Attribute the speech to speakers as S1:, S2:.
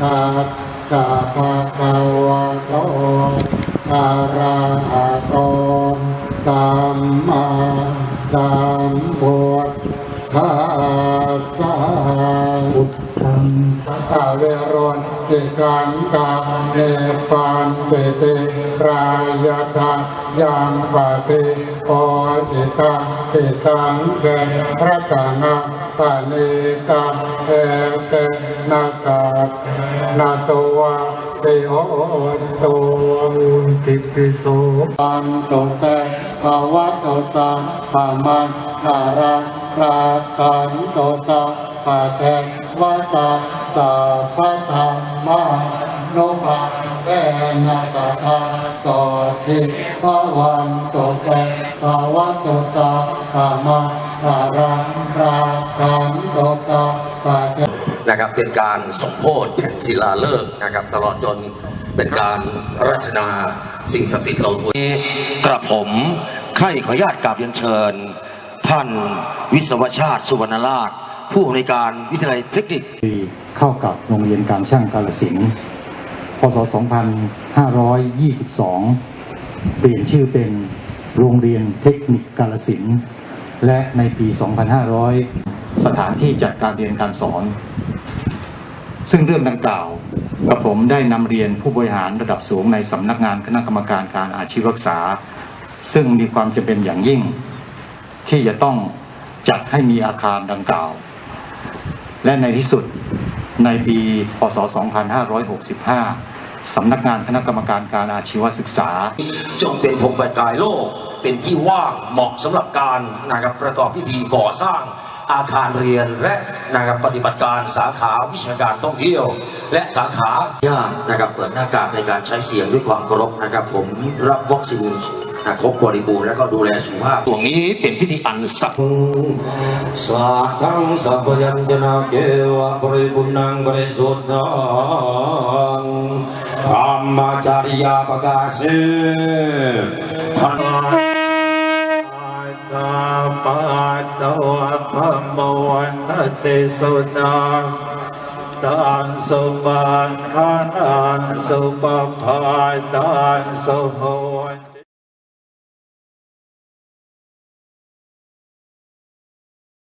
S1: ทาสสะภะวะโตตาระหะโตสัมมาสัมพุ ทั
S2: ง
S1: สัตะเวโรนติกันตาเนปันเปเตรายาตายังปะติโอจิตังติสังเกพระกานาปานิกาเอเตนะสัตนาตัวติโอตุ
S2: ติปิโส
S1: ปันโตเตภาวะโตุสัมปะมันนารังรากันโตุสัม ปะเทวะตาสัพพะธรรมานุภาเวนะสัทธาโสติภวันตุเตภาวะตุสัมปะมันนารังรากันตุสัมปะเท
S3: นะครับเป็นการสมโพธิแผ่นศิลาฤกษ์นะครับ ตลอดจนเป็นการรัชนาสิ่งศักดิ์สิทธิ์เราตัวนี้กระผม ใครขออนุญาตกราบเรียนเชิญ ท่านวิศวชาติสุวรรณราช ผู้อำนวยการวิทยาลัยเทคนิค
S2: ปีเข้ากับโรงเรียนการช่างกาลสินพศ 2522 เปลี่ยนชื่อเป็นโรงเรียนเทคนิคกาลสินและในปี 2500 สถานที่จัดการเรียนการสอน ซึ่งเรื่องดังกล่าวกับผมได้นำเรียนผู้บริหารระดับสูงในสำนักงานคณะกรรมการการอาชีวศึกษา ซึ่งมีความจำเป็นอย่างยิ่ง ที่จะต้องจัดให้มีอาคารดังกล่าว และในที่สุดในปีพศ 2565 สำนักงานคณะกรรมการการอาชีวศึกษา
S3: จงเป็นพงประกายโลก เป็นที่ว่างเหมาะสำหรับการนะครับประกอบพิธีก่อสร้างอาคารเรียนและนะครับปฏิบัติการสาขาวิชาการท่องเที่ยว และสาขาญาตินะครับเปิดหน้ากากในการใช้เสียงด้วยความเคารพนะครับ ผมรับวัคซีน นะครบบริบูรณ์และก็ดูแลสุขภาพ ช่วงนี้เป็นพิธีอันศักดิ์
S4: สัทธังสัพพยัญชนะเกวะปริปุณังบริสุทธังธรรมจาริยาปกาเสทัน
S1: ตาปัตตวะพะมวันตติสุนาตังสุบันขานันสุปภาตังสุโห